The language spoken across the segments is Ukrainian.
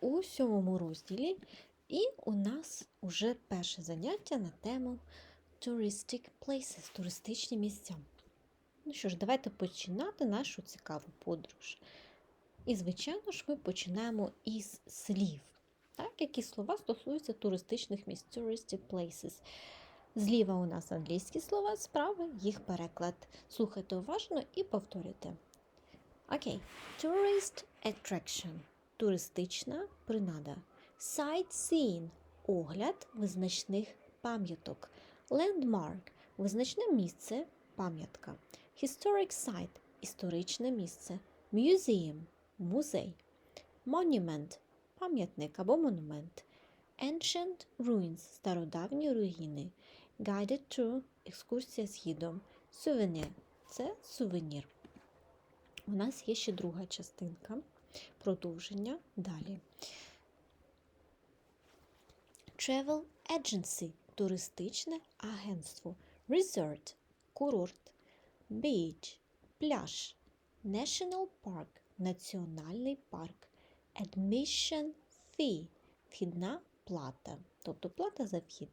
у сьомому розділі, і у нас уже перше заняття на тему Touristic Places, туристичні місця. Ну що ж, давайте починати нашу цікаву подорож. І, звичайно ж, ми починаємо із слів. Так, які слова стосуються туристичних місць, touristic places. Зліва у нас англійські слова, справа їх переклад. Слухайте уважно і повторюйте. Окей. Tourist attraction – туристична принада. Sightseeing – огляд визначних пам'яток. Landmark – визначне місце, пам'ятка. Historic site – історичне місце. Museum – музей. Monument – пам'ятник або монумент. Ancient ruins – стародавні руїни. Guided tour – екскурсія з гідом. Souvenir – це сувенір. У нас є ще друга частинка. Продовження далі. Travel agency – туристичне агентство. Resort – курорт. Beach – пляж. National Park – національний парк. Admission fee – вхідна плата, тобто плата за вхід.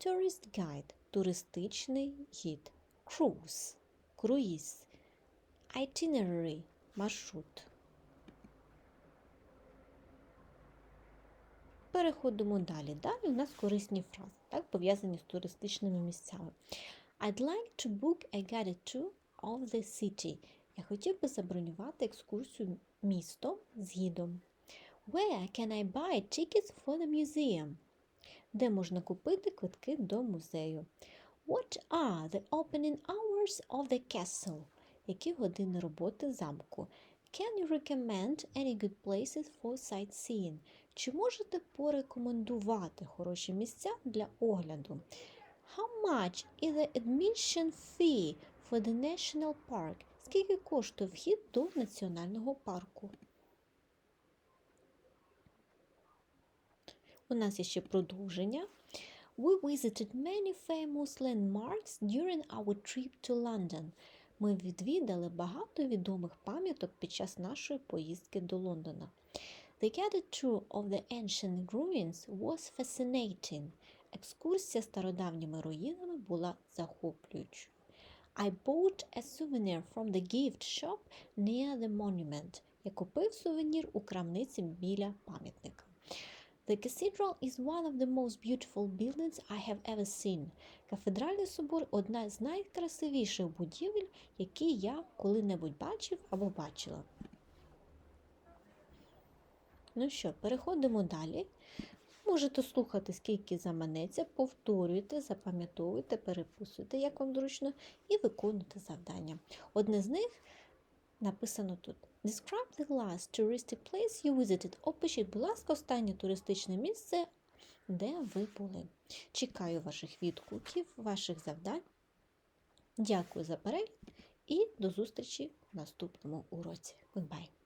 Tourist Guide – туристичний гід. Cruise – круїз. Itinerary – маршрут. Переходимо далі. Далі у нас корисні фрази, так, пов'язані з туристичними місцями. I'd like to book a guided tour of the city. Я хотів би забронювати екскурсію місто з гідом. Where can I buy tickets for the museum? Де можна купити квитки до музею? What are the opening hours of the castle? Які години роботи замку? Can you recommend any good places for sightseeing? Чи можете порекомендувати хороші місця для огляду? How much is the admission fee for the national park? Скільки коштує вхід до національного парку? У нас є ще продовження. We visited many famous landmarks during our trip to London. Ми відвідали багато відомих пам'яток під час нашої поїздки до Лондона. The guided tour of the ancient ruins was fascinating. Екскурсія стародавніми руїнами була захоплюючою. I bought a souvenir from the gift shop near the monument. Я купив сувенір у крамниці біля пам'ятника. The cathedral is one of the most beautiful buildings I have ever seen. Кафедральний собор одна з найкрасивіших будівель, які я коли-небудь бачив або бачила. Ну що, переходимо далі. Можете слухати, скільки заманеться, повторюйте, запам'ятовуйте, переписуйте, як вам зручно, і виконуйте завдання. Одне з них написано тут. Describe the last touristic place you visited. Опишіть, будь ласка, останнє туристичне місце, де ви були. Чекаю ваших відгуків, ваших завдань. Дякую за перегляд і до зустрічі в наступному уроці. Goodbye!